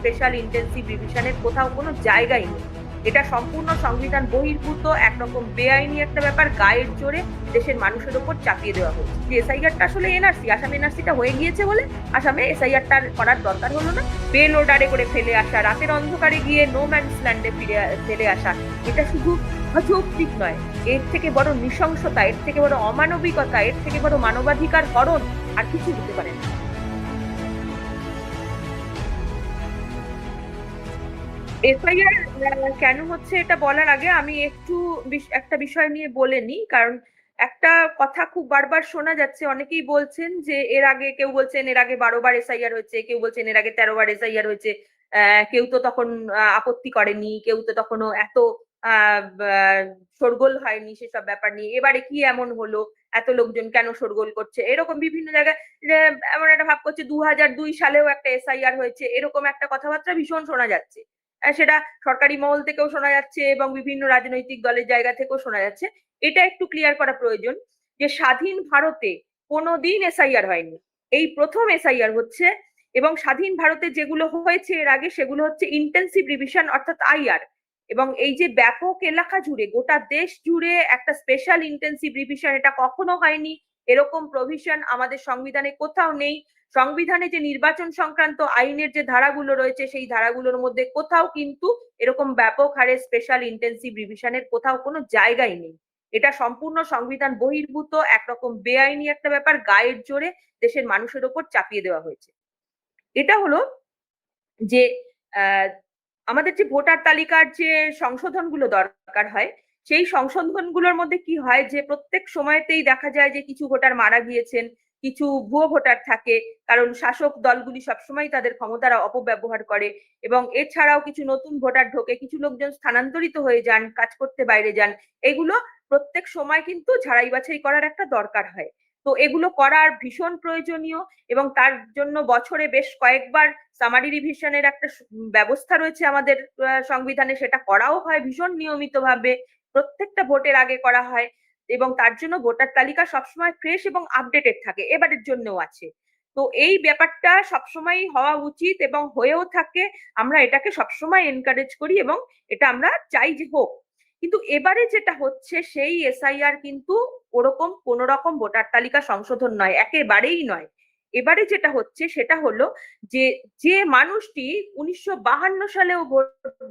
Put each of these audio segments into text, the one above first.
Special intensive রিভিশনের কোথাও কোনো জায়গাই নেই। এটা সম্পূর্ণ সংবিধান বহির্ভূত, একরকম বেআইনি একটা ব্যাপার, গায়ের জোরে দেশের মানুষের ওপর চাপিয়ে দেওয়া হচ্ছে। এসআইআরটা আসলে এনআরসি আসামে এনআরসিটা হয়ে গিয়েছে বলে আসামে এসআইআরটা করার দরকার হলো না। বেল অর্ডারে করে ফেলে আসা, রাতের অন্ধকারে গিয়ে নো ম্যানস ল্যান্ডে ফিরে, ফেলে আসা, এটা শুধু অযৌক্তিক নয়। এর থেকে বড় নৃশংসতা, এর থেকে বড় অমানবিকতা, এর থেকে বড় মানবাধিকার হরণ আর কিছু হতে পারে না। এফআইআর কেন হচ্ছে এটা বলার আগে আমি একটু একটা বিষয় নিয়ে বলে নিই। কারণ একটা কথা খুব বারবার শোনা যাচ্ছে। অনেকেই বলছেন যে এর আগে কেউ বলছেন এর আগে বারো বার এসআইআর হয়েছে, কেউ বলছেন এর আগে তেরো বার এসআইআর হয়েছে কেউ তো তখন আপত্তি করেনি, কেউ তো তখনও এত শোরগোল হয়নি সেসব ব্যাপার নিয়ে। এবারে কি এমন হলো? এত লোকজন কেন শোরগোল করছে? এরকম বিভিন্ন জায়গায় এমন একটা ভাব করছে দু হাজার দুই সালেও একটা এসআইআর হয়েছে, এরকম একটা কথাবার্তা ভীষণ শোনা যাচ্ছে। সেটা সরকারি মহল থেকেও শোনা যাচ্ছে এবং বিভিন্ন রাজনৈতিক দলের জায়গা থেকেও শোনা যাচ্ছে। এটা একটু ক্লিয়ার করা প্রয়োজন যে স্বাধীন ভারতে কোনোদিন এসআইআর হয়নি। এই প্রথম এসআইআর হচ্ছে এবং স্বাধীন ভারতে যেগুলো হয়েছে এর আগে সেগুলো হচ্ছে ইন্টেন্সিভ রিভিশন অর্থাৎ আইআর এবং এই যে ব্যাপক এলাকা জুড়ে, গোটা দেশ জুড়ে একটা স্পেশাল ইন্টেন্সিভ রিভিশন এটা কখনো হয়নি। এরকম প্রভিশন আমাদের সংবিধানে কোথাও নেই। সংবিধানে যে নির্বাচন সংক্রান্ত আইনের যে ধারাগুলো রয়েছে, সেই ধারাগুলোর মধ্যে কোথাও কিন্তু এরকম ব্যাপক হারে স্পেশাল ইন্টেন্সিভ রিভিশনের কোথাও কোনো জায়গাই নেই। এটা সম্পূর্ণ সংবিধান বহির্ভূত, একরকম বেআইনি একটা ব্যাপার, গায়ের জোরে দেশের মানুষের ওপর চাপিয়ে দেওয়া হয়েছে। এটা হলো যে আমাদের যে ভোটার তালিকার যে সংশোধনগুলো দরকার হয়, সেই সংশোধনগুলোর মধ্যে কি হয় যে, প্রত্যেক সময়তেই দেখা যায় যে কিছু ভোটার মারা গিয়েছেন কিছু ভুয়ো ভোটার থাকে, কারণ শাসক দলগুলি সবসময় তাদের ক্ষমতার অপব্যবহার করে এবং এছাড়াও কিছু নতুন ভোটার ঢোকে, কিছু লোকজন স্থানান্তরিত হয়ে যান, কাজ করতে বাইরে যান, এগুলো প্রত্যেক সময় কিন্তু ঝাড়াই বাছাই করার একটা দরকার হয়। তো এগুলো করার ভীষণ প্রয়োজনীয় এবং তার জন্য বছরে বেশ কয়েকবার সামারি রিভিশনের একটা ব্যবস্থা রয়েছে আমাদের সংবিধানে, সেটা করাও হয় ভীষণ নিয়মিতভাবে। প্রত্যেকটা ভোটের আগে করা হয়। এবং তার জন্য ভোটার তালিকা সবসময় ফ্রেশ এবং আপডেটেড থাকে, এবারের জন্যও আছে। তো এই ব্যাপারটা সবসময় হওয়া উচিত এবং হয়েও থাকে, আমরা এটাকে সবসময় এনকারেজ করি এবং এটা আমরা চাই যে হোক। কিন্তু এবারে যেটা হচ্ছে, সেই এসআইআর কিন্তু ওরকম কোন রকম ভোটার তালিকা সংশোধন নয়, একেবারেই নয়। এবারে যেটা হচ্ছে, সেটা হলো যে যে মানুষটি উনিশশো বাহান্ন সালেও ভোট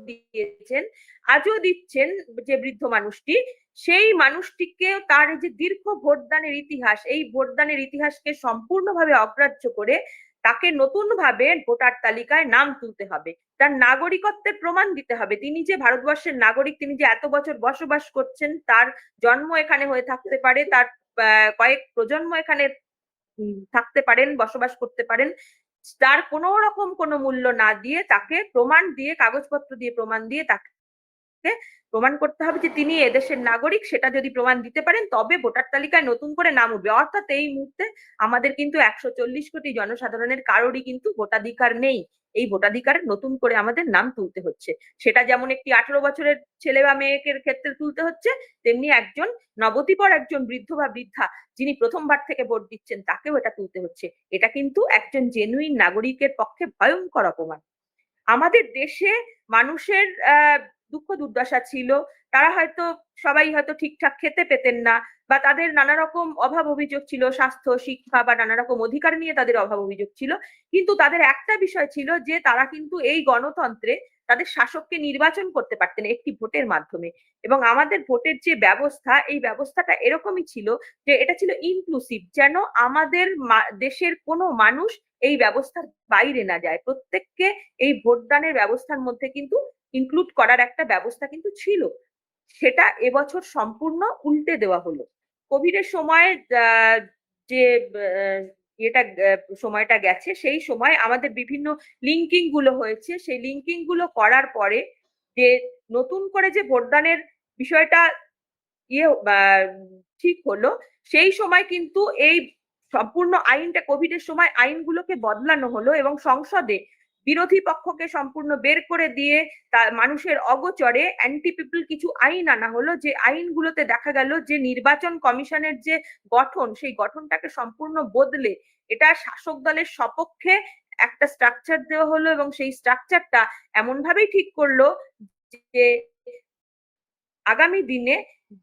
দিয়েছেন, আজও দিচ্ছেন যে বৃদ্ধ মানুষটি সেই মানুষটিকে তার যে দীর্ঘ ভোটদানের ইতিহাস, এই ভোটদানের ইতিহাসকে সম্পূর্ণভাবে অগ্রাহ্য করে তাকে নতুনভাবে ভোটার তালিকায় নাম তুলতে হবে। তার নাগরিকত্বের প্রমাণ দিতে হবে। তিনি যে ভারতবর্ষের নাগরিক, তিনি যে এত বছর বসবাস করছেন, তার জন্ম এখানে হয়ে থাকতে পারে, তার কয়েক প্রজন্ম এখানে থাকতে পারেন, বসবাস করতে পারেন, তার কোনো রকম কোনো মূল্য না দিয়ে তাকে প্রমাণ দিয়ে, কাগজপত্র দিয়ে প্রমাণ দিয়ে তাকে প্রমাণ করতে হবে যে তিনি এদেশের নাগরিক, সেটা যদি প্রমাণ দিতে পারেন, তবে ভোটার তালিকায় নতুন করে নাম উঠবে। অর্থাৎ এই মুহূর্তে আমাদের কিন্তু একশো চল্লিশ কোটি জনসাধারণের কারোরই কিন্তু ভোটাধিকার নেই। এই ভোটাধিকার নতুন করে আমাদের নাম তুলতে হচ্ছে। সেটা যেমন একটি আঠারো বছরের ছেলে বা মেয়েকে ক্ষেত্রে তুলতে হচ্ছে, তেমনি একজন নবতিপর একজন বৃদ্ধ বা বৃদ্ধা যিনি প্রথমবার থেকে ভোট দিচ্ছেন, তাকেও এটা তুলতে হচ্ছে। এটা কিন্তু একজন জেনুইন নাগরিকের পক্ষে ভয়ঙ্কর অপমান। আমাদের দেশে মানুষের, আহ দুঃখ দুর্দশা ছিল। তারা হয়তো সবাই হয়তো ঠিকঠাক খেতে পেতেন না বা তাদের নানা রকম অভাব অভিযোগ ছিল, স্বাস্থ্য, শিক্ষা বা নানা রকম অধিকার নিয়ে তাদের অভাব অভিযোগ ছিল। কিন্তু তাদের একটা বিষয় ছিল যে, তারা কিন্তু এই গণতন্ত্রে তাদের শাসককে নির্বাচন করতে পারতেন একটি ভোটের মাধ্যমে। এবং আমাদের ভোটের যে ব্যবস্থা, এই ব্যবস্থাটা এরকমই ছিল যে, এটা ছিল ইনক্লুসিভ যেন আমাদের দেশের কোনো মানুষ এই ব্যবস্থার বাইরে না যায়। প্রত্যেককে এই ভোটদানের ব্যবস্থার মধ্যে কিন্তু ইনক্লুড করার একটা ব্যবস্থা কিন্তু ছিল। সেটা এবছর সম্পূর্ণ উল্টে দেওয়া হলো। কোভিডের সময় যে এটা সময়টা গেছে, সেই সময় আমাদের বিভিন্ন লিঙ্কিংগুলো হয়েছে। সেই লিঙ্কিংগুলো করার পরে যে, নতুন করে যে ভোটদানের বিষয়টা ইয়ে ঠিক হলো, সেই সময় কিন্তু এই সম্পূর্ণ আইনটা কোভিডের সময় আইনগুলোকে বদলানো হলো এবং সংসদে বিরোধী পক্ষকে সম্পূর্ণ বের করে দিয়ে তা মানুষের অগোচরে অ্যান্টি পিপল কিছু আইন আনা হলো, যে আইনগুলোতে দেখা গেল যে নির্বাচন কমিশনের যে গঠন, সেই গঠনটাকে সম্পূর্ণ বদলে এটা শাসক দলের সপক্ষে একটা স্ট্রাকচার দেওয়া হলো এবং সেই স্ট্রাকচারটা এমন ভাবেই ঠিক করল যে আগামী দিনে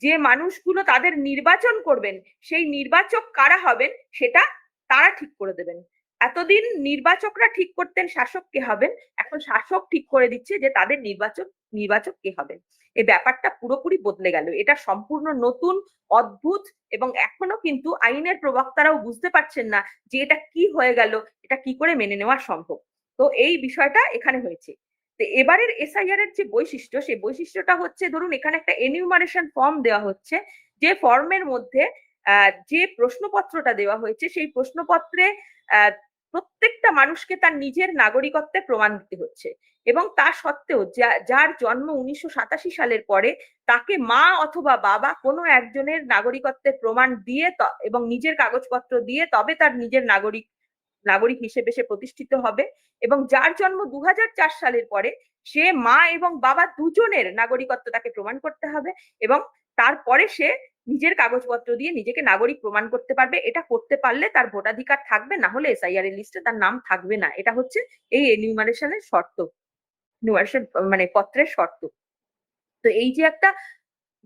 যে মানুষগুলো তাদের নির্বাচন করবেন, সেই নির্বাচক কারা হবেন সেটা তারা ঠিক করে দেবেন। এতদিন নির্বাচকরা ঠিক করতেন শাসক কে হবেন, এখন শাসক ঠিক করে দিচ্ছে যে তাদের নির্বাচক নির্বাচক কে হবেন। এই ব্যাপারটা পুরোপুরি বদলে গেল। এটা সম্পূর্ণ নতুন, অদ্ভুত এবং এখনও কিন্তু আইনের প্রবক্তারাও বুঝতে পারছেন না যে এটা কি হয়ে গেল, এটা কি করে মেনে নেওয়া সম্ভব। তো এই বিষয়টা এখানে হয়েছে। তো এবারের এসআইআর এর যে বৈশিষ্ট্য, সেই বৈশিষ্ট্যটা হচ্ছে, ধরুন এখানে একটা এনিউমারেশন ফর্ম দেওয়া হচ্ছে, যে ফর্মের মধ্যে যে প্রশ্নপত্রটা দেওয়া হয়েছে, সেই প্রশ্নপত্রে প্রত্যেকটা মানুষকে তার নিজের নাগরিকত্বের প্রমাণ দিতে হচ্ছে। এবং তা সত্ত্বেও যার জন্ম উনিশশো সালের পরে, তাকে মা অথবা বাবা কোনো একজনের নাগরিকত্বের প্রমাণ দিয়ে এবং নিজের কাগজপত্র দিয়ে তবে তার নিজের নাগরিক নাগরিক হিসেবে সে প্রতিষ্ঠিত হবে। এবং যার জন্ম দু হাজার চার সালের পরে, সে মা এবং বাবা দুজনের নাগরিকত্ব তাকে প্রমাণ করতে হবে এবং তারপরে সে নিজের কাগজপত্র দিয়ে নিজেকে নাগরিক প্রমাণ করতে পারবে, এটা করতে পারলে তার ভোটাধিকার থাকবে, না হলে এসআইআর এর লিস্টে তার নাম থাকবে না। এটা হচ্ছে এই এনিউমারেশনের শর্ত মানে পত্রের শর্ত। তো এই যে একটা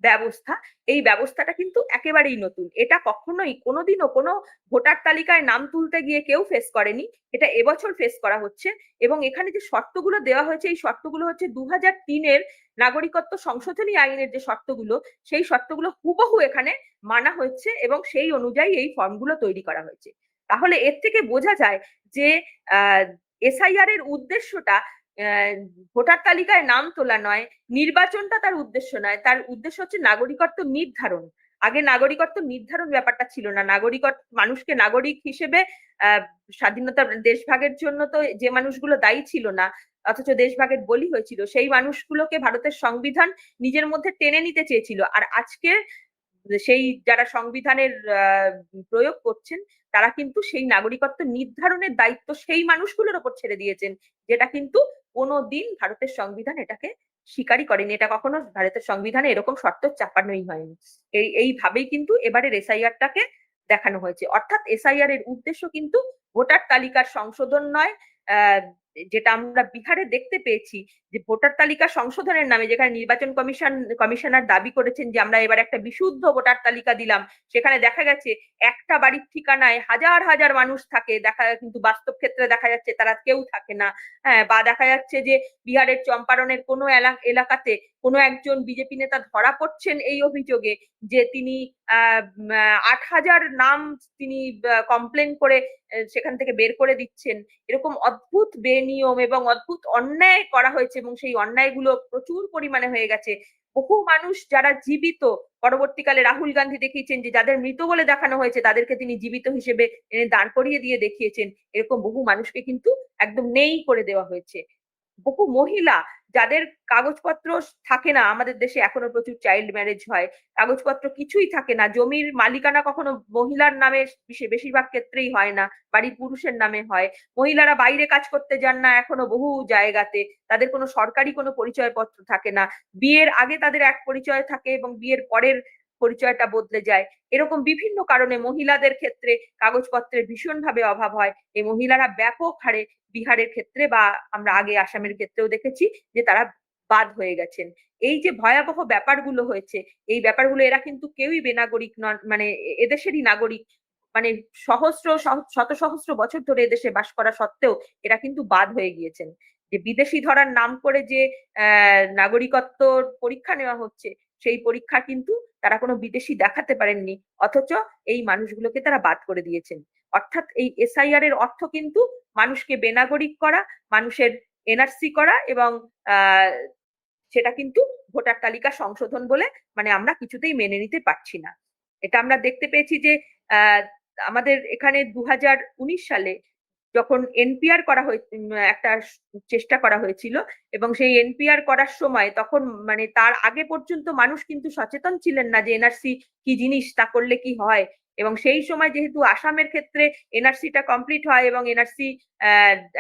ব্যবস্থা। এই ব্যবস্থাটা কিন্তু একেবারেই নতুন। এটা কখনোই কোনোদিনও কোনো ভোটার তালিকায় নাম তুলতে গিয়ে কেউ ফেস করেনি। এটা এবছর ফেস করা হচ্ছে এবং এখানে যে শর্তগুলো দেওয়া হয়েছে, এই শর্তগুলো হচ্ছে দু হাজার তিনের নাগরিকত্ব সংশোধনী আইনের যে শর্তগুলো, সেই শর্তগুলো হুবহু এখানে মানা হচ্ছে এবং সেই অনুযায়ী এই ফর্মগুলো তৈরি করা হয়েছে। তাহলে এর থেকে বোঝা যায় যে, আহ, এসআইআর এর উদ্দেশ্যটা ভোটার তালিকায় নাম তোলা নয়, নির্বাচনটা তার উদ্দেশ্য নয়। তার উদ্দেশ্য হচ্ছে নাগরিকত্ব নির্ধারণ। আগে নাগরিকত্ব নির্ধারণ ব্যাপারটা ছিল না। নাগরিকত্ব মানুষকে নাগরিক হিসেবে স্বাধীনতা দেশভাগের জন্য তো যে মানুষগুলো দায়ী ছিল না, অথচ দেশভাগের বলি হয়েছিল, সেই মানুষগুলোকে ভারতের সংবিধান নিজের মধ্যে টেনে নিতে চেয়েছিল। আর আজকে সেই যারা সংবিধানের প্রয়োগ করছেন, তারা কিন্তু সেই নাগরিকত্ব নির্ধারণের দায়িত্ব সেই মানুষগুলোর ওপর ছেড়ে দিয়েছেন, যেটা কিন্তু কোনো দিন ভারতের সংবিধান এটাকে স্বীকারই করেনি। এটা কখনো ভারতের সংবিধানে এরকম শর্ত চাপানোই হয়নি। এই, এইভাবেই কিন্তু এবারের এসআইআরটাকে দেখানো হয়েছে। অর্থাৎ এসআইআর এর উদ্দেশ্য কিন্তু ভোটার তালিকার সংশোধন নয়। যেটা আমরা বিহারে দেখতে পেয়েছি যে ভোটার তালিকা সংশোধনের নামে যেখানে নির্বাচন কমিশন, কমিশনার দাবি করেছেন যে আমরা এবার একটা বিশুদ্ধ ভোটার তালিকা দিলাম, সেখানে দেখা গেছে একটা বাড়ির ঠিকানায় হাজার হাজার মানুষ থাকে। দেখা কিন্তু বাস্তব ক্ষেত্রে দেখা যাচ্ছে তারা কেউ থাকে না। হ্যাঁ বা দেখা যাচ্ছে যে বিহারের চম্পারণের কোনো এলাকাতে কোনো একজন বিজেপি নেতা ধরা পড়ছেন এই অভিযোগে যে তিনি আট হাজার নাম তিনি কমপ্লেন করে সেখান থেকে বের করে দিচ্ছেন। এরকম অদ্ভুত বেনিয়ম এবং অদ্ভুত অন্যায় করা হয়েছে এবং সেই অন্যায়গুলো প্রচুর পরিমাণে হয়ে গেছে। বহু মানুষ যারা জীবিত, পরবর্তীকালে রাহুল গান্ধী দেখিয়েছেন যে যাদের মৃত বলে দেখানো হয়েছে, তাদেরকে তিনি জীবিত হিসেবে এনে দাঁড় করিয়ে দিয়ে দেখিয়েছেন। এরকম বহু মানুষকে কিন্তু একদম নেই করে দেওয়া হয়েছে। বহু মহিলা যাদের কাগজপত্র থাকে না, আমাদের দেশে এখনও প্রচুর চাইল্ড ম্যারেজ হয়, কাগজপত্র কিছুই থাকে না, জমির মালিকানা কখনো মহিলার নামে বেশিরভাগ ক্ষেত্রেই হয় না, বাড়ির পুরুষের নামে হয়, মহিলারা বাইরে কাজ করতে যান না এখনও বহু জায়গাতে, তাদের কোনো সরকারি কোনো পরিচয়পত্র থাকে না, বিয়ের আগে তাদের এক পরিচয় থাকে এবং বিয়ের পরের পরিচয়টা বদলে যায়। এরকম বিভিন্ন কারণে মহিলাদের ক্ষেত্রে কাগজপত্রের ভীষণভাবে অভাব হয়। এই মহিলারা ব্যাপক হারে বিহারের ক্ষেত্রে বা আমরা আগে আসামের ক্ষেত্রেও দেখেছি যে তারা বাদ হয়ে গেছেন। এই যে ভয়াবহ ব্যাপারগুলো হয়েছে, এই ব্যাপারগুলো এরা কিন্তু কেউই বেনাগরিক নন মানে এদেশেরই নাগরিক মানে সহস্র শত সহস্র বছর ধরে এদেশে বাস করা সত্ত্বেও এরা কিন্তু বাদ হয়ে গিয়েছেন। যে বিদেশি ধরার নাম করে যে নাগরিকত্ব পরীক্ষা নেওয়া হচ্ছে সেই পরীক্ষা কিন্তু তারা কোনো বিদেশি দেখাতে পারেননি, অথচ এই মানুষগুলোকে তারা বাদ করে দিয়েছেন। অর্থাৎ এই এসআইআর এর অর্থ কিন্তু মানুষকে বেনাগরিক করা, মানুষের এনআরসি করা এবং সেটা কিন্তু ভোটার তালিকা সংশোধন বলে মানে আমরা কিছুতেই মেনে নিতে পারছি না। এটা আমরা দেখতে পেয়েছি যে আমাদের এখানে দু হাজার উনিশ সালে যখন এনপিআর করা হয়ে একটা চেষ্টা করা হয়েছিল এবং সেই এনপিআর করার সময় তখন মানে তার আগে পর্যন্ত মানুষ কিন্তু সচেতন ছিলেন না যে এনআরসি কি জিনিস? তা করলে কি হয়? এবং সেই সময় যেহেতু আসামের ক্ষেত্রে এনআরসিটা কমপ্লিট হয় এবং এনআরসি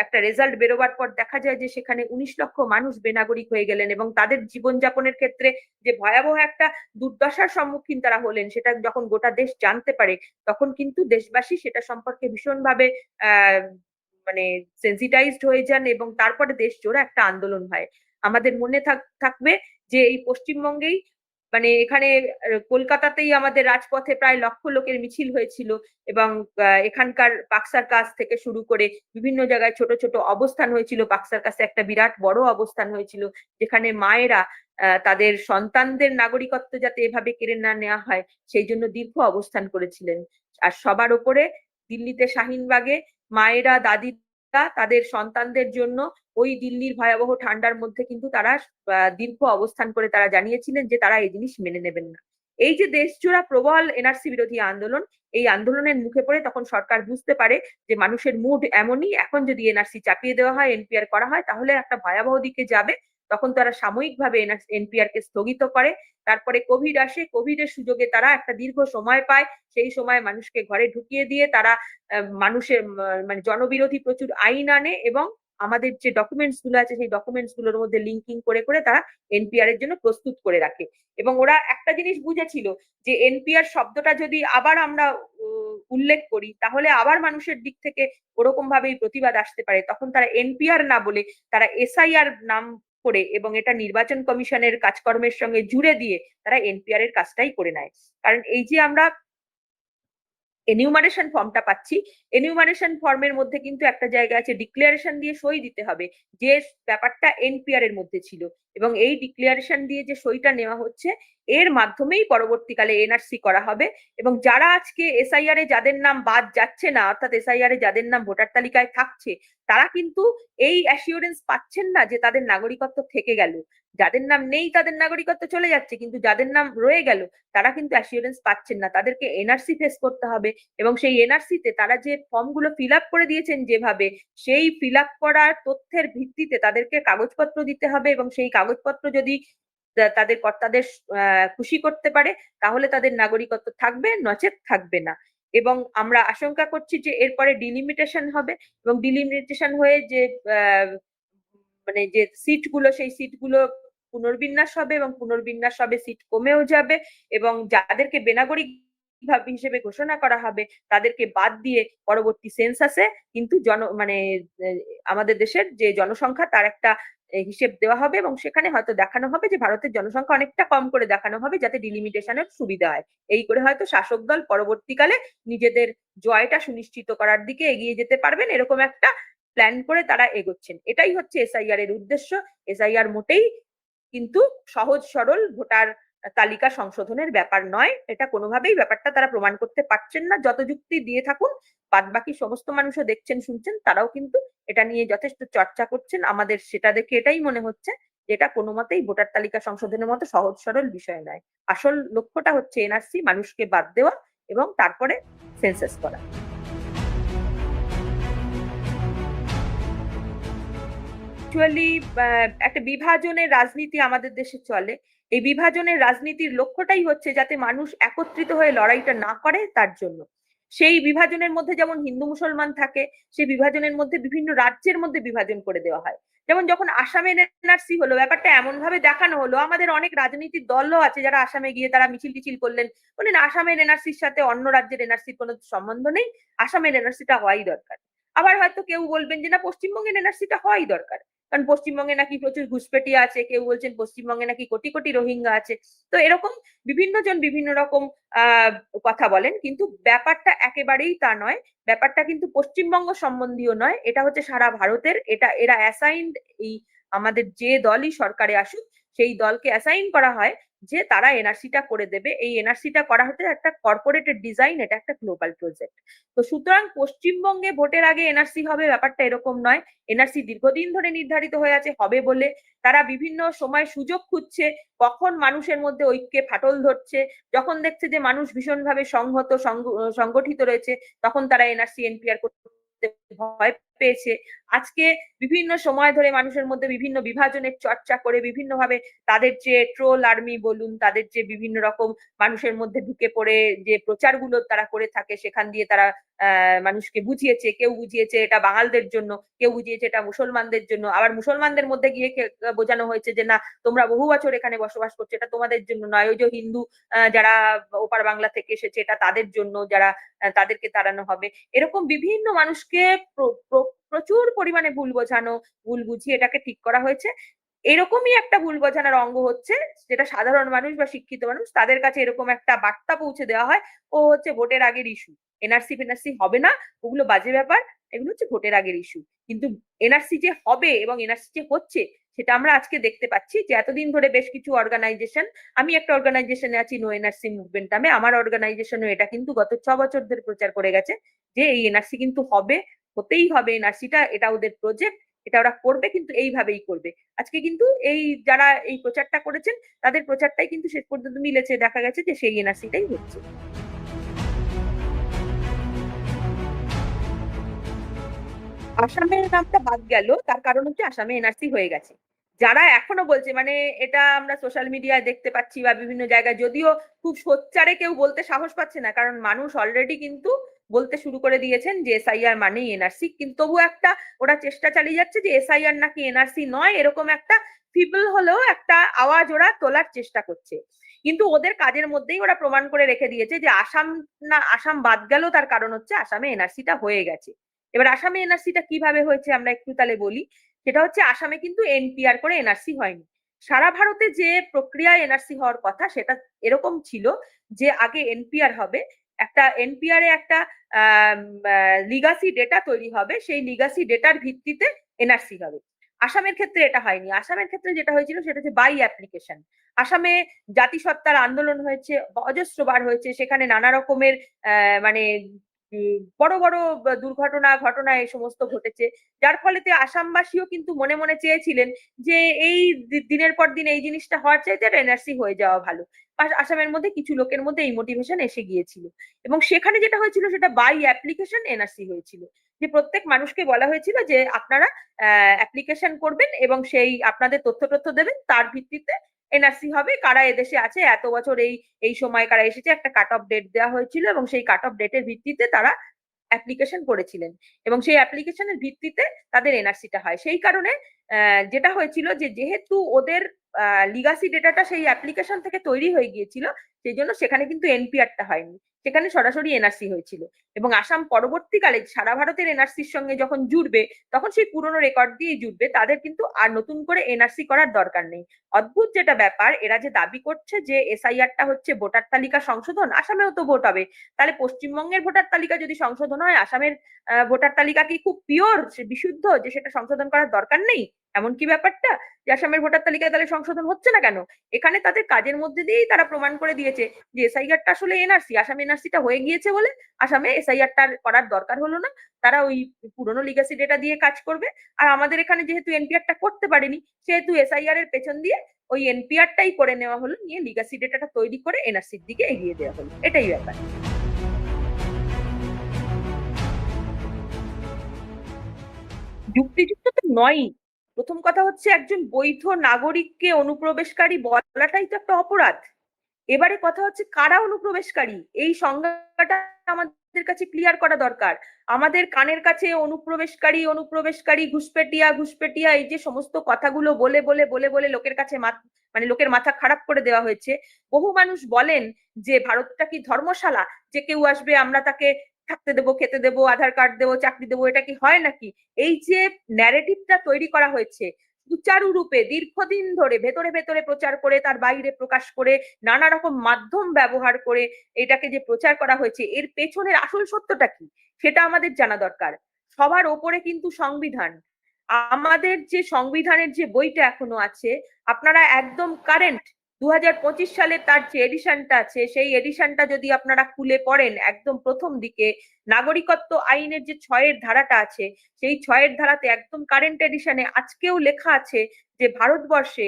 একটা রেজাল্ট বেরোবার পর দেখা যায় যে সেখানে উনিশ লক্ষ মানুষ বেনাগরিক হয়ে গেলেন এবং তাদের জীবনযাপনের ক্ষেত্রে যে ভয়াবহ একটা দুর্দশার সম্মুখীন তারা হলেন, সেটা যখন গোটা দেশ জানতে পারে, তখন কিন্তু দেশবাসী সেটা সম্পর্কে ভীষণভাবে মানে সেন্সিটাইজড হয়ে যান এবং তারপরে দেশ জোড়া একটা আন্দোলন হয়। আমাদের মনে থাকবে যে এই পশ্চিমবঙ্গেই মানে এখানে কলকাতাতেই আমাদের রাজপথে প্রায় লক্ষ লোকের মিছিল হয়েছিল এবং এখানকার পাকসার কাছ থেকে শুরু করে বিভিন্ন জায়গায় ছোট ছোট অবস্থান হয়েছিল। পাকসার কাছে একটা বিরাট বড় অবস্থান হয়েছিল যেখানে মায়েরা তাদের সন্তানদের নাগরিকত্ব যাতে এভাবে কেড়ে না নেওয়া হয়, সেই জন্য দীর্ঘ অবস্থান করেছিলেন। আর সবার ওপরে দিল্লিতে শাহিনবাগে মায়েরা দাদিরা তাদের সন্তানদের জন্য ওই দিল্লির ভয়াবহ ঠান্ডার মধ্যে কিন্তু তারা দীর্ঘ অবস্থান করে তারা জানিয়েছিলেন যে তারা এই জিনিস মেনে নেবেন না। এই যে দেশজোড়া প্রবল এনআরসি বিরোধী আন্দোলন, এই আন্দোলনের মুখে পড়ে তখন সরকার বুঝতে পারে যে মানুষের মুড এমনই, এখন যদি এনআরসি চাপিয়ে দেওয়া হয়, এনপিআর করা হয়, তাহলে একটা ভয়াবহ দিকে যাবে। তখন তারা সাময়িকভাবে এনপিআর কে স্থগিত করে। তারপরে কোভিড আসে, কোভিডের সুযোগে তারা একটা দীর্ঘ সময় পায়। সেই সময় মানুষকে ঘরে ঢুকিয়ে দিয়ে তারা মানুষের মানে জনবিরোধী প্রচুর আইন আনে এবং আমাদের যে ডকুমেন্টসগুলো আছে, সেই ডকুমেন্টসগুলোর মধ্যে লিঙ্কিং করে করে তারা এনপিআর এর জন্য প্রস্তুত করে রাখে। এবং ওরা একটা জিনিস বুঝেছিল যে এনপিআর শব্দটা যদি আবার আমরা উল্লেখ করি, তাহলে আবার মানুষের দিক থেকে ওরকম ভাবেই প্রতিবাদ আসতে পারে। তখন তারা এনপিআর না বলে তারা এসআইআর নাম করে এবং এটা নির্বাচন কমিশনের কাজকর্মের সঙ্গে জুড়ে দিয়ে তারা এনপিআর এর কাজটাই করে নেয়। কারণ এই যে আমরা এনিউমারেশন ফর্মটা পাচ্ছি এনিউমারেশন ফর্মের মধ্যে কিন্তু একটা জায়গা আছে ডিক্লারেশন দিয়ে সই দিতে হবে, যে ব্যাপারটা এনপিআর এর মধ্যে ছিল। এবং এই ডিক্লারেশন দিয়ে যে সইটা নেওয়া হচ্ছে এর মাধ্যমেই পরবর্তীকালে এনআরসি করা হবে। এবং যারা আজকে এসআইআর এ যাদের নাম বাদ যাচ্ছে না, অর্থাৎ এসআইআর এ যাদের নাম ভোটার তালিকায় থাকছে, তারা কিন্তু এই অ্যাসিওরেন্স পাচ্ছেন না যে তাদের নাগরিকত্ব থেকে গেল। যাদের নাম নেই তাদের নাগরিকত্ব চলে যাচ্ছে, কিন্তু যাদের নাম রয়ে গেল, তারা কিন্তু অ্যাসিওরেন্স পাচ্ছেন না। তাদেরকে এনআরসি ফেস করতে হবে এবং সেই এনআরসিতে তারা যে ফর্মগুলো ফিল আপ করে দিয়েছেন যেভাবে, সেই ফিল আপ করার তথ্যের ভিত্তিতে তাদেরকে কাগজপত্র দিতে হবে এবং সেই কাগজপত্র যদি তাদের কর্তাদের খুশি করতে পারে, তাহলে তাদের নাগরিকত্ব থাকবে, নচেত থাকবে না। এবং আমরা আশঙ্কা করছি যে এরপরে ডিলিমিটেশন হবে এবং ডিলিমিটেশন হয়ে যে মানে যে সিটগুলো, সেই সিটগুলো পুনর্বিন্যাস হবে এবং পুনর্বিন্যাস হবে, সিট কমেও যাবে এবং যাদেরকে বেনাগরিক হিসেবে ঘোষণা করা হবে, তাদেরকে বাদ দিয়ে পরবর্তী সেন্সাসে কিন্তু জন মানে আমাদের দেশের যে জনসংখ্যা, তার একটা হিসেব দেওয়া হবে এবং সেখানে হয়তো দেখানো হবে যে ভারতের জনসংখ্যা অনেকটা কম করে দেখানো হবে যাতে ডিলিমিটেশনের সুবিধা হয়। এই করে হয়তো শাসক দল পরবর্তীকালে নিজেদের জয়টা সুনিশ্চিত করার দিকে এগিয়ে যেতে পারবেন, এরকম একটা প্ল্যান করে তারা এগোচ্ছেন। এটাই হচ্ছে এসআইআর এর উদ্দেশ্য। এসআইআর মোটেই কিন্তু সহজ সরল, ভোটার তালিকা সংশোধনের ব্যাপার নয়। এটা কোনোভাবেই ব্যাপারটা তারা প্রমাণ করতে পারছেন না। যত যুক্তি দিয়ে থাকুন বাদ বাকি সমস্ত মানুষও দেখছেন, শুনছেন, তারাও কিন্তু এটা নিয়ে যথেষ্ট চর্চা করছেন। আমাদের সেটা দেখে এটাই মনে হচ্ছে যে এটা কোনো মতেই ভোটার তালিকা সংশোধনের মতো সহজ সরল বিষয় নয়। আসল লক্ষ্যটা হচ্ছে এনআরসি, মানুষকে বাদ দেওয়া এবং তারপরে সেন্সাস করা। একটা বিভাজনের রাজনীতি আমাদের দেশে চলে। এই বিভাজনের রাজনীতির লক্ষ্যটাই হচ্ছে যাতে মানুষ একত্রিত হয়ে লড়াইটা না করে তার জন্য। সেই বিভাজনের মধ্যে যেমন হিন্দু মুসলমান থাকে, সেই বিভাজনের মধ্যে বিভিন্ন রাজ্যের মধ্যে বিভাজন করে দেওয়া হয়। যেমন যখন আসামের এনআরসি হলো, ব্যাপারটা এমন ভাবে দেখানো হলো, আমাদের অনেক রাজনীতির দলও আছে যারা আসামে গিয়ে তারা মিছিল টিছিল করলেন। বললেন, আসামের এনআরসির সাথে অন্য রাজ্যের এনআরসির কোনো সম্বন্ধ নেই, আসামের এনআরসিটা হওয়াই দরকার। আবার হয়তো কেউ বলবেন যে, না পশ্চিমবঙ্গের এনআরসিটা হওয়াই দরকার। কারণ পশ্চিমবঙ্গে নাকি প্রচুর ঘুষপেটি আছে, কেউ বলছেন পশ্চিমবঙ্গে নাকি কোটি কোটি রোহিঙ্গা আছে। তো এরকম বিভিন্ন জন বিভিন্ন রকম কথা বলেন, কিন্তু ব্যাপারটা একেবারেই তা নয়। ব্যাপারটা কিন্তু পশ্চিমবঙ্গ সম্বন্ধীয় নয়। এটা হচ্ছে সারা ভারতের, এটা, এরা অ্যাসাইন্ড এই আমাদের যে দলই সরকারে আসুক, সেই দলকে অ্যাসাইন করা হয়। যে তারা এনআরসিটা করে দেবে। এই এনআরসিটা করা হচ্ছে একটা কর্পোরেটেড ডিজাইন এটা একটা গ্লোবাল প্রজেক্ট তো সুতরাং পশ্চিমবঙ্গে ভোটের আগে এনআরসি হবে, ব্যাপারটা এরকম নয়। এনআরসি দীর্ঘদিন ধরে নির্ধারিত হয়ে আছে, হবে বলে তারা বিভিন্ন সময় সুযোগ খুঁজছে, কখন মানুষের মধ্যে ঐক্যে ফাটল ধরছে। যখন দেখছে যে মানুষ ভীষণভাবে সংহত সংগঠিত রয়েছে, তখন তারা এনআরসি এনপিআর করতে ভয় পেয়েছে। আজকে বিভিন্ন সময় ধরে মানুষের মধ্যে বিভিন্ন বিভাজনের চর্চা করে বিভিন্ন ভাবে তাদের যে ট্রোল আর্মি বলুন, তাদের যে বিভিন্ন রকম মানুষের মধ্যে ঢুকে পড়ে যে প্রচারগুলো তারা করে থাকে, সেখান দিয়ে তারা মানুষকে বুঝিয়েছে। কেউ বুঝিয়েছে এটা বাঙালদের জন্য, কেউ বুঝিয়েছে এটা মুসলমানদের জন্য। আবার মুসলমানদের মধ্যে গিয়ে বোঝানো হয়েছে যে না, তোমরা বহু বছর এখানে বসবাস করছ, এটা তোমাদের জন্য নয়। ওই যে হিন্দু যারা ওপার বাংলা থেকে এসেছে, এটা তাদের জন্য যারা তাদেরকে তাড়ানো হবে। এরকম বিভিন্ন মানুষকে প্রচুর পরিমাণে ভুল বোঝানো, ভুল বুঝিয়ে এটাকে ঠিক করা হয়েছে। এরকমই একটা ভুল বোঝানোর অঙ্গ হচ্ছে, যেটা সাধারণ মানুষ বা শিক্ষিত মানুষ তাদের কাছে এরকম একটা বার্তা পৌঁছে দেওয়া হয়, ও হচ্ছে ভোটের আগের ইস্যু এনআরসি ফেনআরসি হবে না, ওগুলো বাজে ব্যাপার, এগুলো হচ্ছে ভোটের আগের ইস্যু কিন্তু এনআরসি যে হবে এবং এনআরসি যে হচ্ছে, সেটা আমরা আজকে দেখতে পাচ্ছি যে এতদিন ধরে বেশ কিছু অর্গানাইজেশন আমি একটা অর্গানাইজেশনে আছি নো এনআরসি মুভমেন্ট নামে, আমার অর্গানাইজেশনও এটা কিন্তু গত ছ বছর ধরে প্রচার করে গেছে যে এই এনআরসি কিন্তু হবে হতেই হবে এনআরসিটা এটা ওদের প্রজেক্ট এটা ওরা করবে কিন্তু এইভাবেই করবে। আজকে কিন্তু এই যারা এই প্রচারটা করেছেন, তাদের প্রচারটাই কিন্তু শেষ পর্যন্ত মিলেছে, দেখা গেছে যে সেই এনআরসিটাই হচ্ছে। আসামের নামটা বাদ গেল, তার কারণ হচ্ছে আসামে এনআরসি হয়ে গেছে। যারা এখনও বলছে মানে এটা আমরা সোশ্যাল মিডিয়ায় দেখতে পাচ্ছি বা বিভিন্ন জায়গায়, যদিও খুব সোচ্চারে কেউ বলতে সাহস পাচ্ছে না, কারণ মানুষ অলরেডি কিন্তু বলতে শুরু করে দিয়েছেন যে এসআইআর মানেই এনআরসি কিন্তু তবু একটা ওরা চেষ্টা চালিয়ে যাচ্ছে যে এসআইআর নাকি এনআরসি নয়, এরকম একটা ফিবল হলেও একটা আওয়াজ ওরা তোলার চেষ্টা করছে। কিন্তু ওদের কাজের মধ্যেই ওরা প্রমাণ করে রেখে দিয়েছে যে আসাম না, আসাম বাদ গেল, তার কারণ হচ্ছে আসামে এনআরসিটা হয়ে গেছে। এবার আসামে এনআরসিটা কীভাবে হয়েছে আমরা একটু তাহলে বলি। সেটা হচ্ছে আসামে কিন্তু এনপিআর করে এনআরসি হয়নি। সারা ভারতে যে প্রক্রিয়া এনআরসি হওয়ার কথা সেটা এরকম ছিল যে আগে এনপিআর হবে একটা এনপিআর এ একটা লিগাসি ডেটা তৈরি হবে, সেই লিগাসি ডেটার ভিত্তিতে এনআরসি হবে। আসামের ক্ষেত্রে এটা হয়নি। আসামের ক্ষেত্রে যেটা হয়েছিল সেটা হচ্ছে বাই অ্যাপ্লিকেশন আসামে জাতিসত্তার আন্দোলন হয়েছে, অজস্রবার হয়েছে, সেখানে নানা রকমের মানে বড় বড় দুর্ঘটনা, ঘটনা এই সমস্ত ঘটেছে। যার ফলেতে আসামবাসীও কিন্তু মনে মনে চেয়েছিলেন যে, এই দিনের পর দিন এই জিনিসটা হওয়ার চাইতে এনআরসি হয়ে যাওয়া ভালো। আসামের মধ্যে কিছু লোকের মধ্যে এই মোটিভেশন এসে গিয়েছিল। এবং সেখানে যেটা হয়েছিল, সেটা বাই অ্যাপ্লিকেশন এনআরসি হয়েছিল। যে, প্রত্যেক মানুষকে বলা হয়েছিল যে, আপনারা অ্যাপ্লিকেশন করবেন এবং সেই আপনাদের তথ্য তথ্য দেবেন, তার ভিত্তিতে এনআরসি হবে। কারা এদেশে আছে? এত বছর এই এই সময় কারা এসেছে? একটা কাট অফ ডেট দেওয়া হয়েছিল এবং সেই কাট অফ ডেটের ভিত্তিতে তারা অ্যাপ্লিকেশন করেছিলেন। এবং সেই অ্যাপ্লিকেশনের ভিত্তিতে তাদের এনআরসিটা হয়। সেই কারণে যেটা হয়েছিল যে যেহেতু ওদের লিগাসি ডেটাটা সেই অ্যাপ্লিকেশন থেকে তৈরি হয়ে গিয়েছিল, সেই জন্য সেখানে কিন্তু এনপিআরটা হয়নি। সেখানে সরাসরি এনআরসি হয়েছিল। এবং আসাম পরবর্তীকালে সারা ভারতের এনআরসির সঙ্গে যখন জুড়বে, তখন সেই পুরনো রেকর্ড দিয়ে জুড়বে, তাদের কিন্তু আর নতুন করে এনআরসি করার দরকার নেই। অদ্ভুত যেটা ব্যাপার, এরা যে দাবি করছে যে এসআইআরটা হচ্ছে ভোটার তালিকা সংশোধন, আসামেও তো ভোট হবে। তাহলে পশ্চিমবঙ্গের ভোটার তালিকা যদি সংশোধন হয়, আসামের ভোটার তালিকা কি খুব পিওর বিশুদ্ধ যে সেটা সংশোধন করার দরকার নেই? এমন কি ব্যাপারটা? যে আসামের ভোটার তালিকায় তাহলে সংশোধন হচ্ছে না কেন? এখানে তাদের কাজের মধ্যে দিয়েই তারা প্রমাণ করে দিয়েছে যে এসআইআরটা আসলে এনআরসি আসামে এনআরসিটা হয়ে গিয়েছে বলে আসামে এসআইআরটা করার দরকার হলো না। তারা ওই পুরনো লিগাসি ডেটা দিয়ে কাজ করবে। আর আমাদের এখানে যেহেতু এনপিআরটা করতে পারেনি, সেহেতু এসআইআর এর পেছন দিয়ে ওই এনপিআরটাই করে নেওয়া হলো, নিয়ে লিগাসি ডেটাটা তৈরি করে এনআরসির দিকে এগিয়ে দেওয়া হলো। এটাই ব্যাপার। যুক্তিযুক্ত তো নয়ই। প্রথম কথা হচ্ছে একজন বৈধ নাগরিককে অনুপ্রবেশকারী বলাটাই তো একটা অপরাধ। এবারে কথা হচ্ছে কারা অনুপ্রবেশকারী? এই সংজ্ঞাটা আমাদের কাছে ক্লিয়ার করা দরকার। আমাদের কানের কাছে অনুপ্রবেশকারী অনুপ্রবেশকারী, ঘুষপেটিয়া ঘুষপেটিয়া, এই যে সমস্ত কথাগুলো বলে বলে বলে বলে লোকের কাছে মানে লোকের মাথা খারাপ করে দেওয়া হয়েছে। বহু মানুষ বলেন যে, ভারতটা কি ধর্মশালা? যে কেউ আসবে, আমরা তাকে থাকতে দেবো, খেতে দেবো, আধার কার্ড দেবো, চাকরি দেবো, এটা কি হয় নাকি? এই যে ন্যারেটিভটা তৈরি করা হয়েছে সুচারু রূপে দীর্ঘদিন ধরে ভেতরে ভেতরে প্রচার করে, তার বাইরে প্রকাশ করে, নানা রকম মাধ্যম ব্যবহার করে এটাকে যে প্রচার করা হয়েছে, এর পেছনের আসল সত্যটা কি? সেটা আমাদের জানা দরকার। সবার ওপরে কিন্তু সংবিধান। আমাদের যে সংবিধানের যে বইটা এখনও আছে, আপনারা একদম কারেন্ট দু সালের তার যে এডিশনটা আছে, সেই এডিশনটা যদি আপনারা খুলে পড়েন, একদম প্রথম দিকে নাগরিকত্ব আইনের যে ছয়ের ধারাটা আছে, সেই ছয়ের ধারাতে একদম কারেন্ট এডিশনে আজকেও লেখা আছে যে ভারতবর্ষে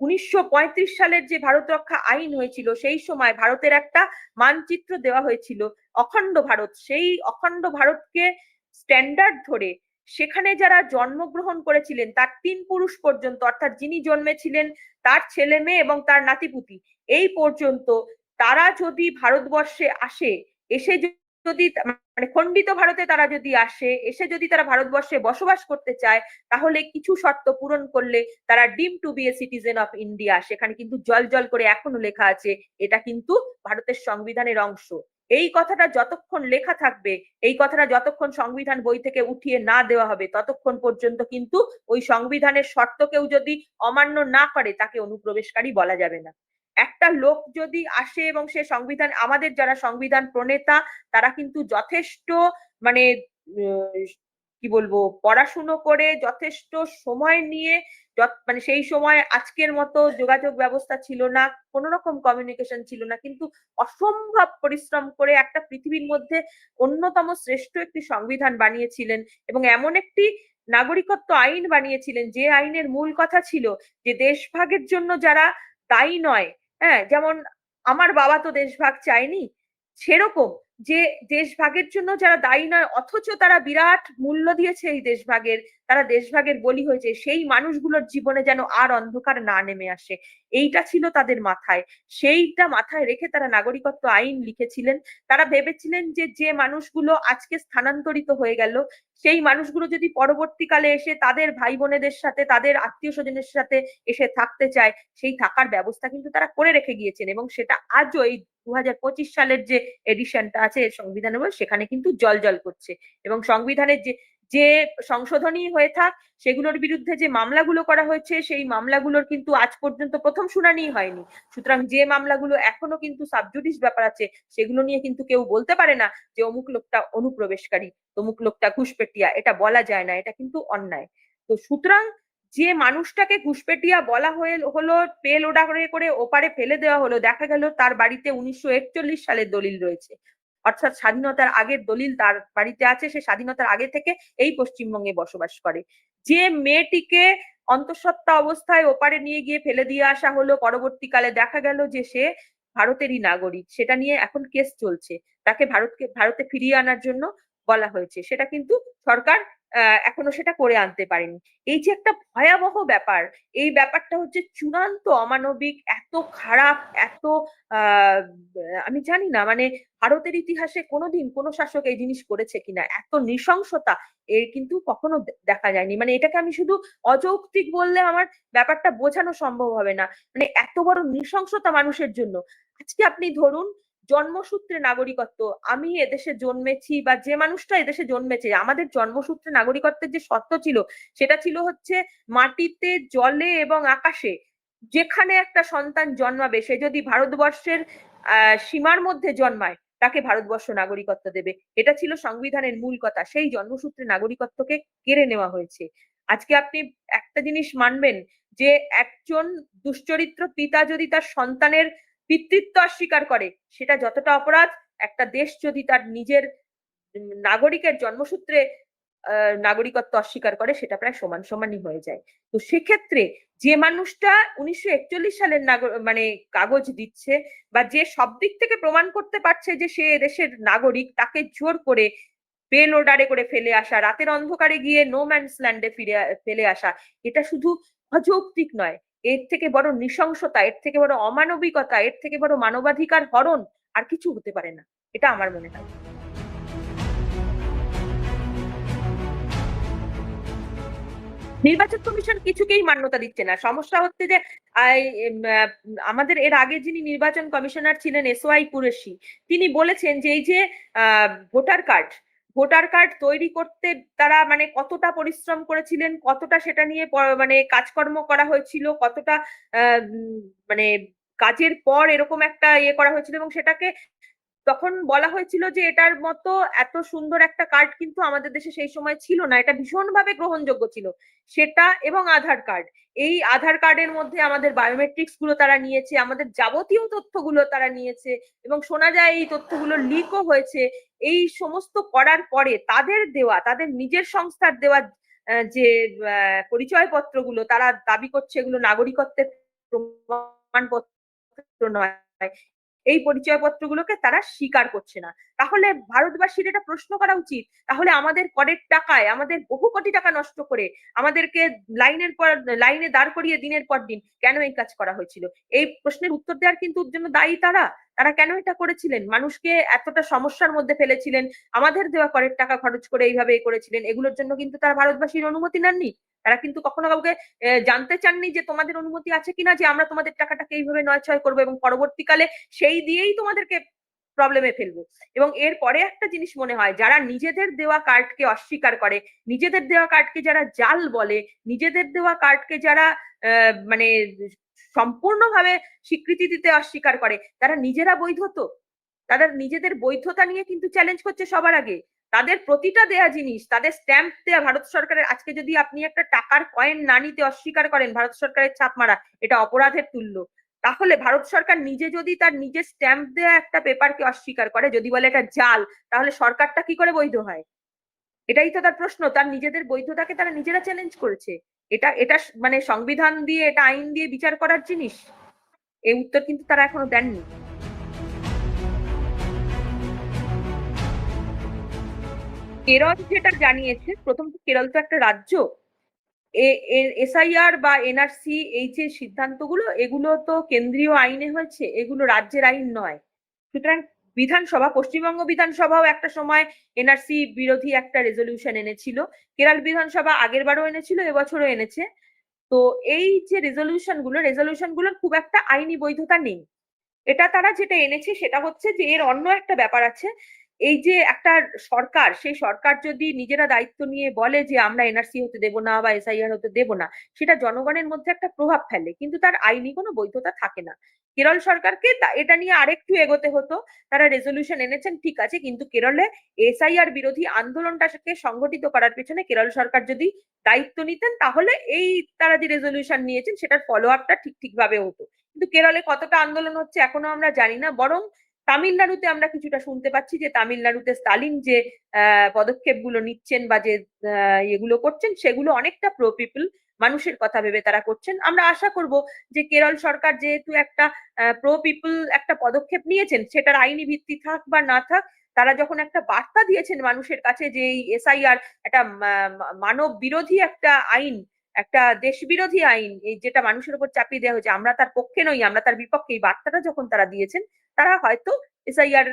উনিশশো পঁয়ত্রিশ সালের যে ভারত রক্ষা আইন হয়েছিল, সেই সময় ভারতের একটা মানচিত্র দেওয়া হয়েছিল, অখণ্ড ভারত। সেই অখণ্ড ভারতকে স্ট্যান্ডার্ড ধরে সেখানে যারা জন্মগ্রহণ করেছিলেন, তার তিন পুরুষ পর্যন্ত, অর্থাৎ যিনি জন্মেছিলেন, তার ছেলে মেয়ে এবং তার নাতিপুতি, এই পর্যন্ত তারা যদি ভারতবর্ষে আসে, এসে যদি মানে খণ্ডিত ভারতে তারা যদি আসে, এসে যদি তারা ভারতবর্ষে বসবাস করতে চায়, তাহলে কিছু শর্ত পূরণ করলে তারা deemed to be a citizen of India, সেখানে কিন্তু জল জল করে এখনও লেখা আছে, এটা কিন্তু ভারতের সংবিধানের অংশ। এই কথাটা যতক্ষণ লেখা থাকবে, এই কথাটা যতক্ষণ সংবিধান বই থেকে উঠিয়ে না দেওয়া হবে, ততক্ষণ পর্যন্ত কিন্তু ওই সংবিধানের শর্ত কেউ যদি অমান্য না করে, তাকে অনুপ্রবেশকারী বলা যাবে না। একটা লোক যদি আসে এবং সে সংবিধান, আমাদের যারা সংবিধান প্রণেতা, তারা কিন্তু যথেষ্ট মানে কি বলব, পড়াশুনো করে, যথেষ্ট সময় নিয়ে মানে সেই সময় আজকের মতো যোগাযোগ ব্যবস্থা ছিল না কোন রকম কমিউনিকেশন ছিল না, কিন্তু অসম্ভব পরিশ্রম করে একটা পৃথিবীর মধ্যে অন্যতম শ্রেষ্ঠ একটি সংবিধান বানিয়েছিলেন এবং এমন একটি নাগরিকত্ব আইন বানিয়েছিলেন যে আইনের মূল কথা ছিল যে দেশভাগের জন্য যারা দায়ী নয় হ্যাঁ যেমন আমার বাবা তো দেশভাগ চায়নি, সেরকম যে দেশভাগের জন্য যারা দায়ী নয়, অথচ তারা বিরাট মূল্য দিয়েছে এই দেশভাগের তারা দেশভাগের বলি হয়েছে, সেই মানুষগুলোর জীবনে যেন আর অন্ধকার না নেমে আসে। এইটা ছিল তাদের মাথায়। সেইটা মাথায় রেখে তারা নাগরিকত্ব আইন লিখেছিলেন। তারা ভেবেছিলেন যে যে মানুষগুলো আজকে স্থানান্তরিত হয়ে গেল, সেই মানুষগুলো যদি পরবর্তীকালে এসে তাদের ভাই বোনেদের সাথে, তাদের আত্মীয় স্বজনের সাথে এসে থাকতে চায়, সেই থাকার ব্যবস্থা কিন্তু তারা করে রেখে গিয়েছেন এবং সেটা আজও এই দু হাজার পঁচিশ সালের যে এডিশনটা আছে, সংবিধানের সেখানে কিন্তু জল জল করছে। এবং সংবিধানের যে যে সংশোধনী হয়ে থাক, সেগুলোর বিরুদ্ধে যে মামলাগুলো করা হয়েছে, সেই মামলাগুলোর কিন্তু আজ পর্যন্ত প্রথম শুনানি হয়নি। সুতরাং যে মামলাগুলো এখনও কিন্তু সাবজুডিস ব্যাপার আছে, সেগুলো নিয়ে কিন্তু কেউ বলতে পারে না যে অমুক লোকটা অনুপ্রবেশকারী, অমুক লোকটা ঘুষপেটিয়া, এটা বলা যায় না, এটা কিন্তু অন্যায়। তো সুতরাং যে মানুষটাকে ঘুষপেটিয়া বলা হয়ে, হলো, পেল ওডা করে ওপারে ফেলে দেওয়া হলো, দেখা গেল তার বাড়িতে উনিশশো একচল্লিশ সালের দলিল রয়েছে। অর্থাৎ স্বাধীনতার আগের দলিল তার বাড়িতে আছে, সে স্বাধীনতার আগে থেকে এই পশ্চিমবঙ্গে বসবাস করে। যে মেয়েটিকে অন্তঃসত্ত্বা অবস্থায় ওপারে নিয়ে গিয়ে ফেলে দিয়ে আসা হলো, পরবর্তীকালে দেখা গেল যে সে ভারতেরই নাগরিক। সেটা নিয়ে এখন কেস চলছে। তাকে ভারতকে, ভারতে ফিরিয়ে আনার জন্য বলা হয়েছে। সেটা কিন্তু সরকার এখনও সেটা করে আনতে পারেনি। এই যে একটা ভয়াবহ ব্যাপার, এই ব্যাপারটা হচ্ছে চূড়ান্ত অমানবিক, এত খারাপ, এত আমি জানি না মানে ভারতের ইতিহাসে কোনোদিন কোনো শাসক এই জিনিস করেছে কিনা, এত নৃশংসতা, এর কিন্তু কখনো দেখা যায়নি। মানে এটাকে আমি শুধু অযৌক্তিক বললে আমার ব্যাপারটা বোঝানো সম্ভব হবে না। মানে এত বড় নৃশংসতা মানুষের জন্য। আজকে আপনি ধরুন জন্মসূত্রে নাগরিকত্ব, আমি এদেশে জন্মেছি বা যে মানুষটা এদেশে জন্মেছে, আমাদের জন্মসূত্রে নাগরিকত্বের যে সত্য ছিল, সেটা ছিল হচ্ছে মাটিতে, জলে এবং আকাশে যেখানে একটা সন্তান জন্মাবে, সে যদি ভারতবর্ষের সীমার মধ্যে জন্মায়, তাকে ভারতবর্ষ নাগরিকত্ব দেবে। এটা ছিল সংবিধানের মূল কথা, সেই জন্মসূত্রে নাগরিকত্বকে কেড়ে নেওয়া হয়েছে। আজকে আপনি একটা জিনিস মানবেন যে একজন দুশ্চরিত্র পিতা যদি তার সন্তানের পিতৃত্ব অস্বীকার করে। সেটা যতটা অপরাধ, একটা দেশ যদি তার নিজের নাগরিকের জন্মসূত্রে নাগরিকত্ব অস্বীকার করে, সেটা প্রায় সমান সমানই হয়ে যায়। তো সেক্ষেত্রে যে মানুষটা উনিশশো একচল্লিশ সালের মানে কাগজ দিচ্ছে বা যে সব দিক থেকে প্রমাণ করতে পারছে যে সে দেশের নাগরিক, তাকে জোর করে পেল ওডারে করে ফেলে আসা, রাতের অন্ধকারে গিয়ে নো ম্যানস ল্যান্ডে ফিরে, ফেলে আসা, এটা শুধু অযৌক্তিক নয়। এর থেকে বড় নৃশংসতা, এর থেকে বড় অমানবিকতা, এর থেকে বড় মানবাধিকার হরণ আর কিছু হতে পারে না। এটা আমার মনে হয়। নির্বাচন কমিশন কিছুকেই মান্যতা দিচ্ছে না। সমস্যা হচ্ছে যে আমাদের এর আগে যিনি নির্বাচন কমিশনার ছিলেন এসওয়াই কুরেশি, তিনি বলেছেন যে এই যে ভোটার কার্ড ভোটার কার্ড তৈরি করতে তারা মানে কতটা পরিশ্রম করেছিলেন, কতটা সেটা নিয়ে মানে কাজকর্ম করা হয়েছিল, কতটা মানে কাজের পর এরকম একটা ইয়ে করা হয়েছিল এবং সেটাকে তখন বলা হয়েছিল যে এটার মতো এত সুন্দর একটা কার্ড কিন্তু আমাদের দেশে সেই সময় ছিল না। এটা ভীষণভাবে গ্রহণযোগ্য ছিল। সেটা এবং আধার কার্ড এই আধার কার্ডের মধ্যে আমাদের বায়োমেট্রিক্সগুলো তারা নিয়েছে, আমাদের যাবতীয় তথ্যগুলো তারা নিয়েছে এবং শোনা যায় এই তথ্যগুলো লিকও হয়েছে। এই সমস্ত করার পরে তাদের দেওয়া, তাদের নিজের সংস্থার দেওয়া যে পরিচয় পরিচয়পত্রগুলো তারা দাবি করছে এগুলো নাগরিকত্বের প্রমাণপত্র নয়। এই পরিচয়পত্রগুলোকে তারা স্বীকার করছে না। তাহলে ভারতবাসীর এটা প্রশ্ন করা উচিত, তাহলে আমাদের করের টাকায়, আমাদের বহু কোটি টাকা নষ্ট করে আমাদেরকে লাইনের পর, লাইনে দাঁড় করিয়ে দিনের পর দিন কেন এই কাজ করা হয়েছিল? এই প্রশ্নের উত্তর দেওয়ার কিন্তু জন্য দায়ী তারা। তারা কেন এটা করেছিলেন? মানুষকে এতটা সমস্যার মধ্যে ফেলেছিলেন। আমাদের দেওয়া করের টাকা খরচ করে এইভাবে করেছিলেন। এগুলোর জন্য কিন্তু তারা ভারতবাসীর অনুমতি নেননি। তারা কিন্তু কখনো কাউকে জানতে চাননি যে তোমাদের অনুমতি আছে কিনা, যে আমরা তোমাদের টাকাটাকে এইভাবে নয় ছয় করব এবং পরবর্তীকালে সেই দিয়েই তোমাদেরকে প্রবলেমে ফেলব। এবং এর পরে একটা জিনিস মনে হয়, যারা নিজেদের দেওয়া কার্ডকে অস্বীকার করে, নিজেদের দেওয়া কার্ডকে যারা জাল বলে, নিজেদের দেওয়া কার্ডকে যারা মানে সম্পূর্ণভাবে স্বীকৃতি দিতে অস্বীকার করে। তারা নিজেরা বৈধ তো তাদের নিজেদের বৈধতা নিয়ে কিন্তু চ্যালেঞ্জ করছে সবার আগে। তাদের প্রতিটা দেয়া জিনিস, তাদের স্ট্যাম্প দেয়া ভারত সরকারের, আজকে যদি আপনি একটা টাকার কয়েন না নিতে অস্বীকার করেন ভারত সরকারের ছাপ মারা, এটা অপরাধের তুল্য। তাহলে ভারত সরকার নিজে যদি তার নিজের স্ট্যাম্প দেয়া একটা পেপারকে অস্বীকার করে, যদি বলে এটা জাল, তাহলে সরকারটা কি করে বৈধ হয়? এটাই তো তার প্রশ্ন। তার নিজেদের বৈধতাকে তারা নিজেরা চ্যালেঞ্জ করেছে। এটা এটা মানে সংবিধান দিয়ে, এটা আইন দিয়ে বিচার করার জিনিস? এই উত্তর কিন্তু তারা এখনও দেননি। কেরল যেটা জানিয়েছে, প্রথম কেরল তো একটা রাজ্য। এসআইআর বা এনআরসি এই যে সিদ্ধান্তগুলো, এগুলো তো কেন্দ্রীয় আইনে হয়েছে, এগুলো রাজ্যের আইন নয়। সুতরাং বিধানসভা, পশ্চিমবঙ্গ বিধানসভাও একটা সময় এনআরসি বিরোধী একটা রেজলিউশন এনেছিল। কেরাল বিধানসভা আগের বারও এনেছিল, এবছরও এনেছে। তো এই যে রেজলিউশনগুলো রেজলিউশনগুলোর খুব একটা আইনি বৈধতা নেই। এটা তারা যেটা এনেছে সেটা হচ্ছে যে এর অন্য একটা ব্যাপার আছে। এই যে একটা সরকার, সেই সরকার যদি নিজেরা দায়িত্ব নিয়ে বলে যে আমরা এনআরসি হতে দেব না বা এসআইআর হতে দেব না, সেটা জনগণের মধ্যে একটা প্রভাব ফেলে। কিন্তু তার আইনি কোনো বৈধতা থাকে না। কেরল সরকারকে এটা নিয়ে আরেকটু এগোতে হতো। তারা রেজলিউশন এনেছেন, ঠিক আছে। কিন্তু কেরলে এসআইআর বিরোধী আন্দোলনটাকে সংগঠিত করার পেছনে কেরল সরকার যদি দায়িত্ব নিতেন, তাহলে এই তারা যে রেজলিউশন নিয়েছেন, সেটার ফলো আপটা ঠিক ঠিকভাবে হতো। কিন্তু কেরলে কতটা আন্দোলন হচ্ছে, এখনও আমরা জানি না। বরং তামিলনাড়ুতে আমরা কিছুটা শুনতে পাচ্ছি যে তামিলনাড়ুতে স্টালিন যে পদক্ষেপগুলো নিচ্ছেন বা যে এগুলো করছেন, সেগুলো অনেকটা প্রো পিপল মানুষের কথা ভেবে তারা করছেন। আমরা আশা করব যে কেরল সরকার যেহেতু একটা প্রো পিপল একটা পদক্ষেপ নিয়েছেন, সেটার আইনি ভিত্তি থাক বা না থাক, তারা যখন একটা বার্তা দিয়েছেন মানুষের কাছে যে এই এসআইআর একটা মানব বিরোধী একটা আইন, একটা দেশ বিরোধী আইন, এই যেটা মানুষের উপর চাপিয়ে দেওয়া হয়েছে, আমরা তার পক্ষে নই, আমরা তার বিপক্ষে, এই বার্তাটা যখন তারা দিয়েছেন তারা হয়তো এসআইআর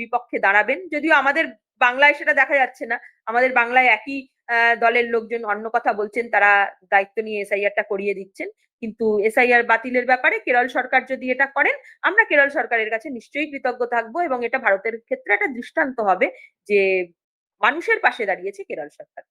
বিপক্ষে দাঁড়াবেন। যদিও আমাদের বাংলায় সেটা দেখা যাচ্ছে না। আমাদের বাংলায় একই দলের লোকজন অন্য কথা বলছেন, তারা দায়িত্ব নিয়ে এসআইআরটা করিয়ে দিচ্ছেন। কিন্তু এসআইআর বাতিলের ব্যাপারে কেরল সরকার যদি এটা করেন, আমরা কেরল সরকারের কাছে নিশ্চয়ই কৃতজ্ঞ থাকব এবং এটা ভারতের ক্ষেত্রে একটা দৃষ্টান্ত হবে যে মানুষের পাশে দাঁড়িয়েছে কেরল সরকার।